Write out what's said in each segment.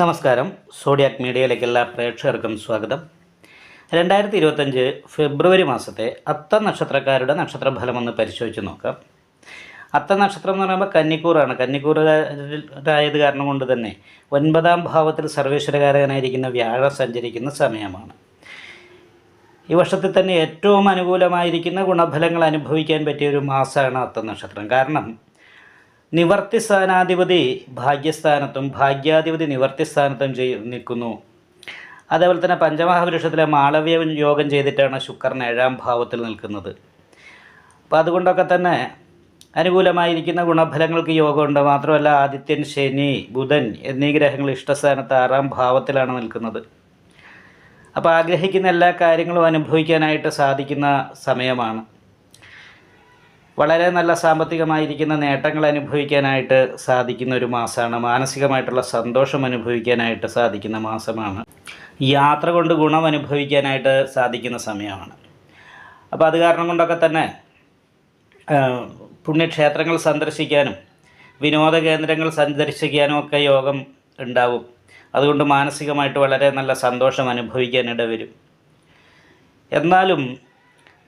നമസ്കാരം. സോഡിയാക് മീഡിയയിലേക്ക് എല്ലാ പ്രേക്ഷകർക്കും സ്വാഗതം. രണ്ടായിരത്തി ഇരുപത്തഞ്ച് ഫെബ്രുവരി മാസത്തെ അത്ത നക്ഷത്രക്കാരുടെ നക്ഷത്രഫലം ഒന്ന് പരിശോധിച്ച് നോക്കാം. അത്ത നക്ഷത്രം എന്ന് പറയുമ്പോൾ കന്നിക്കൂറാണ്. കന്നിക്കൂറായത് കാരണം കൊണ്ട് തന്നെ ഒൻപതാം ഭാവത്തിൽ സർവേശ്വരകാരകനായിരിക്കുന്ന വ്യാഴം സഞ്ചരിക്കുന്ന സമയമാണ്. ഈ വർഷത്തിൽ തന്നെ ഏറ്റവും അനുകൂലമായിരിക്കുന്ന ഗുണഫലങ്ങൾ അനുഭവിക്കാൻ പറ്റിയ ഒരു മാസമാണ് അത്ത നക്ഷത്രം. കാരണം നിവർത്തി സ്ഥാനാധിപതി ഭാഗ്യസ്ഥാനത്തും ഭാഗ്യാധിപതി നിവർത്തി സ്ഥാനത്തും ചെയ് നിൽക്കുന്നു. അതേപോലെ തന്നെ പഞ്ചമഹാപുരുഷത്തിലെ മാളവ്യ യോഗം ചെയ്തിട്ടാണ് ശുക്രൻ ഏഴാം ഭാവത്തിൽ നിൽക്കുന്നത്. അപ്പോൾ അതുകൊണ്ടൊക്കെ തന്നെ അനുകൂലമായിരിക്കുന്ന ഗുണഫലങ്ങൾക്ക് യോഗമുണ്ട്. മാത്രമല്ല ആദിത്യൻ ശനി ബുധൻ എന്നീ ഗ്രഹങ്ങൾ ഇഷ്ടസ്ഥാനത്ത് ആറാം ഭാവത്തിലാണ് നിൽക്കുന്നത്. അപ്പോൾ ആഗ്രഹിക്കുന്ന എല്ലാ കാര്യങ്ങളും അനുഭവിക്കാനായിട്ട് സാധിക്കുന്ന സമയമാണ്. വളരെ നല്ല സാമ്പത്തികമായിരിക്കുന്ന നേട്ടങ്ങൾ അനുഭവിക്കാനായിട്ട് സാധിക്കുന്ന ഒരു മാസമാണ്. മാനസികമായിട്ടുള്ള സന്തോഷം അനുഭവിക്കാനായിട്ട് സാധിക്കുന്ന മാസമാണ്. യാത്ര കൊണ്ട് ഗുണം അനുഭവിക്കാനായിട്ട് സാധിക്കുന്ന സമയമാണ്. അപ്പോൾ അത് കാരണം കൊണ്ടൊക്കെ തന്നെ പുണ്യക്ഷേത്രങ്ങൾ സന്ദർശിക്കാനും വിനോദ കേന്ദ്രങ്ങൾ സന്ദർശിക്കാനും ഒക്കെ യോഗം ഉണ്ടാവും. അതുകൊണ്ട് മാനസികമായിട്ട് വളരെ നല്ല സന്തോഷം അനുഭവിക്കാനിട വരും എന്നാലും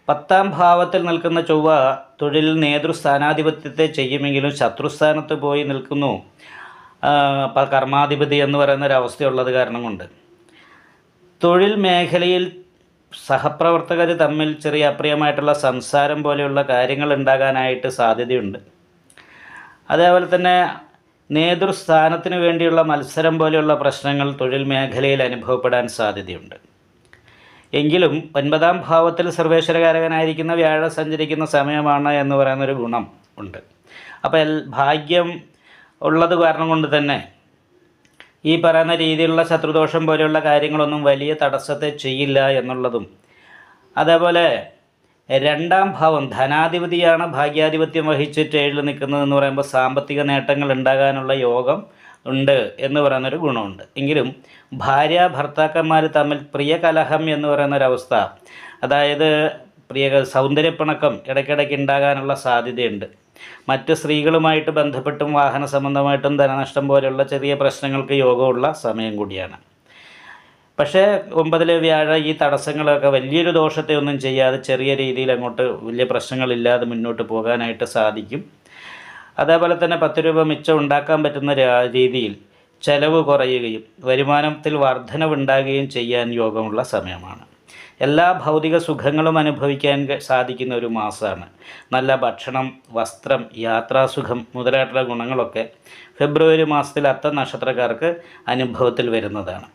പത്താം ഭാവത്തിൽ നിൽക്കുന്ന ചൊവ്വ തൊഴിൽ നേതൃസ്ഥാനാധിപത്യത്തെ ചെയ്യുമെങ്കിലും ശത്രുസ്ഥാനത്ത് പോയി നിൽക്കുന്നു. കർമാധിപതി എന്ന് പറയുന്ന ഒരു അവസ്ഥയുള്ളത് കാരണം കൊണ്ട്. തൊഴിൽ മേഖലയിൽ സഹപ്രവർത്തകർ തമ്മിൽ ചെറിയ അപ്രിയമായിട്ടുള്ള സംസാരം പോലെയുള്ള കാര്യങ്ങൾ ഉണ്ടാകാനായിട്ട് സാധ്യതയുണ്ട്. അതേപോലെ തന്നെ നേതൃസ്ഥാനത്തിന് വേണ്ടിയുള്ള മത്സരം പോലെയുള്ള പ്രശ്നങ്ങൾ തൊഴിൽ മേഖലയിൽ അനുഭവപ്പെടാൻ സാധ്യതയുണ്ട്. എങ്കിലും ഒൻപതാം ഭാവത്തിൽ സർവേശ്വരകാരകനായിരിക്കുന്ന വ്യാഴം സഞ്ചരിക്കുന്ന സമയമാണ് എന്ന് പറയുന്നൊരു ഗുണം ഉണ്ട്. അപ്പോൾ ഭാഗ്യം ഉള്ളത് കാരണം കൊണ്ട് തന്നെ ഈ പറയുന്ന രീതിയിലുള്ള ശത്രുദോഷം പോലെയുള്ള കാര്യങ്ങളൊന്നും വലിയ തടസ്സത്തെ ചെയ്യില്ല എന്നുള്ളതും അതേപോലെ രണ്ടാം ഭാവം ധനാധിപതിയാണ് ഭാഗ്യാധിപത്യം വഹിച്ചിട്ട് ഏഴിൽ നിൽക്കുന്നതെന്ന് പറയുമ്പോൾ സാമ്പത്തിക നേട്ടങ്ങൾ ഉണ്ടാകാനുള്ള യോഗം ഉണ്ട് എന്ന് പറയുന്നൊരു ഗുണമുണ്ട്. എങ്കിലും ഭാര്യ ഭർത്താക്കന്മാർ തമ്മിൽ പ്രിയ കലഹം എന്ന് പറയുന്നൊരവസ്ഥ അതായത് പ്രിയ സൗന്ദര്യപ്പിണക്കം ഇടയ്ക്കിടയ്ക്ക് ഉണ്ടാകാനുള്ള സാധ്യതയുണ്ട്. മറ്റ് സ്ത്രീകളുമായിട്ട് ബന്ധപ്പെട്ടും വാഹന സംബന്ധമായിട്ടും ധനനഷ്ടം പോലെയുള്ള ചെറിയ പ്രശ്നങ്ങൾക്ക് യോഗമുള്ള സമയം കൂടിയാണ്. പക്ഷേ ഒമ്പതിലെ വ്യാഴ ഈ തടസ്സങ്ങളൊക്കെ വലിയൊരു ദോഷത്തെ ഒന്നും ചെയ്യാതെ ചെറിയ രീതിയിൽ അങ്ങോട്ട് വലിയ പ്രശ്നങ്ങളില്ലാതെ മുന്നോട്ട് പോകാനായിട്ട് സാധിക്കും. അതേപോലെ തന്നെ പത്ത് രൂപ മിച്ചം ഉണ്ടാക്കാൻ പറ്റുന്ന രീതിയിൽ ചെലവ് കുറയുകയും വരുമാനത്തിൽ വർധനവുണ്ടാകുകയും ചെയ്യാൻ യോഗമുള്ള സമയമാണ്. എല്ലാ ഭൗതിക സുഖങ്ങളും അനുഭവിക്കാൻ സാധിക്കുന്ന ഒരു മാസമാണ്. നല്ല ഭക്ഷണം വസ്ത്രം യാത്രാസുഖം മുതലായിട്ടുള്ള ഗുണങ്ങളൊക്കെ ഫെബ്രുവരി മാസത്തിൽ അത്ത നക്ഷത്രക്കാർക്ക് അനുഭവത്തിൽ വരുന്നതാണ്.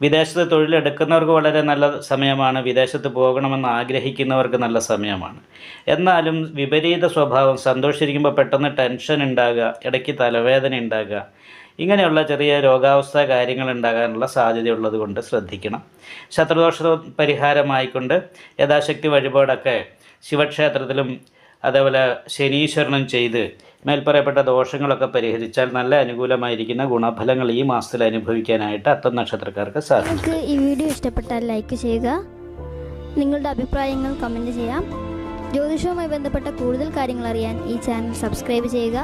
വിദേശത്ത് തൊഴിലെടുക്കുന്നവർക്ക് വളരെ നല്ല സമയമാണ് വിദേശത്ത് പോകണമെന്ന് ആഗ്രഹിക്കുന്നവർക്ക് നല്ല സമയമാണ്. എന്നാലും വിപരീത സ്വഭാവം സന്തോഷിച്ചിരിക്കുമ്പോൾ പെട്ടെന്ന് ടെൻഷൻ ഉണ്ടാകുക ഇടയ്ക്ക് തലവേദന ഉണ്ടാകുക ഇങ്ങനെയുള്ള ചെറിയ രോഗാവസ്ഥ കാര്യങ്ങൾ ഉണ്ടാകാനുള്ള സാധ്യതയുള്ളത് കൊണ്ട് ശ്രദ്ധിക്കണം. ശത്രുദോഷ പരിഹാരമായിക്കൊണ്ട് യഥാശക്തി വഴിപാടൊക്കെ ശിവക്ഷേത്രത്തിലും അതേപോലെ ശനീശ്വരനും ചെയ്ത് മേൽപ്പറയപ്പെട്ട ദോഷങ്ങളൊക്കെ പരിഹരിച്ചാൽ നല്ല അനുകൂലമായിരിക്കുന്ന ഗുണഫലങ്ങൾ ഈ മാസത്തിൽ അനുഭവിക്കാനായിട്ട് അത്തം നക്ഷത്രക്കാർക്ക് സാധിക്കും. ഈ വീഡിയോ ഇഷ്ടപ്പെട്ടാൽ ലൈക്ക് ചെയ്യുക. നിങ്ങളുടെ അഭിപ്രായങ്ങൾ കമന്റ് ചെയ്യാം. ജ്യോതിഷവുമായി ബന്ധപ്പെട്ട കൂടുതൽ കാര്യങ്ങൾ അറിയാൻ ഈ ചാനൽ സബ്സ്ക്രൈബ് ചെയ്യുക.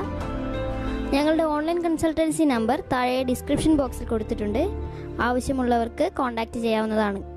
ഞങ്ങളുടെ ഓൺലൈൻ കൺസൾട്ടൻസി നമ്പർ താഴെ ഡിസ്ക്രിപ്ഷൻ ബോക്സിൽ കൊടുത്തിട്ടുണ്ട്. ആവശ്യമുള്ളവർക്ക് കോൺടാക്റ്റ് ചെയ്യാവുന്നതാണ്.